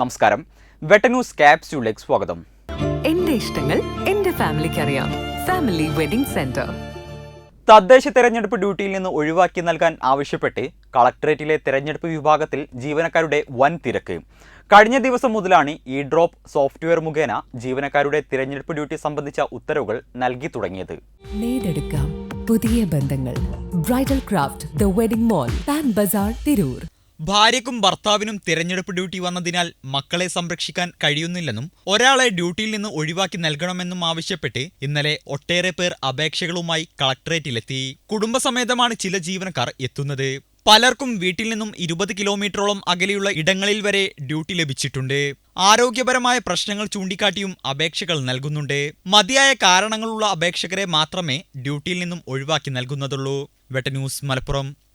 നമസ്കാരം. വെട്ട ന്യൂസ് ക്യാപ്സ്യൂളിലേക്ക് സ്വാഗതം. എന്റെ ഇഷ്ടങ്ങൾ എന്റെ ഫാമിലിക്ക് അറിയാം. Family wedding centre. തദ്ദേശ തെരഞ്ഞെടുപ്പ് ഡ്യൂട്ടിയിൽ നിന്ന് ഒഴിവാക്കി നൽകാൻ ആവശ്യപ്പെട്ട് കളക്ടറേറ്റിലെ തെരഞ്ഞെടുപ്പ് വിഭാഗത്തിൽ ജീവനക്കാരുടെ വൻ തിരക്ക്. കഴിഞ്ഞ ദിവസം മുതലാണ് ഇ ഡ്രോപ്പ് സോഫ്റ്റ്വെയർ മുഖേന ജീവനക്കാരുടെ തിരഞ്ഞെടുപ്പ് ഡ്യൂട്ടി സംബന്ധിച്ച ഉത്തരവുകൾ നൽകി തുടങ്ങിയത്. നേടെടുക്കാം പുതിയ ബന്ധങ്ങൾ. Bridal craft the wedding mall Bazar Tirur. ഭാര്യക്കും ഭർത്താവിനും തിരഞ്ഞെടുപ്പ് ഡ്യൂട്ടി വന്നതിനാൽ മക്കളെ സംരക്ഷിക്കാൻ കഴിയുന്നില്ലെന്നും ഒരാളെ ഡ്യൂട്ടിയിൽ നിന്ന് ഒഴിവാക്കി നൽകണമെന്നും ആവശ്യപ്പെട്ട് ഇന്നലെ ഒട്ടേറെ പേർ അപേക്ഷകളുമായി കളക്ടറേറ്റിലെത്തി. കുടുംബസമേതമാണ് ചില ജീവനക്കാർ എത്തുന്നത്. പലർക്കും വീട്ടിൽ നിന്നും ഇരുപത് കിലോമീറ്ററോളം അകലെയുള്ള ഇടങ്ങളിൽ വരെ ഡ്യൂട്ടി ലഭിച്ചിട്ടുണ്ട്. ആരോഗ്യപരമായ പ്രശ്നങ്ങൾ ചൂണ്ടിക്കാട്ടിയും അപേക്ഷകൾ നൽകുന്നുണ്ട്. മതിയായ കാരണങ്ങളുള്ള അപേക്ഷകരെ മാത്രമേ ഡ്യൂട്ടിയിൽ നിന്നും ഒഴിവാക്കി നൽകുന്നതുള്ളൂ. വെട്ട ന്യൂസ് മലപ്പുറം.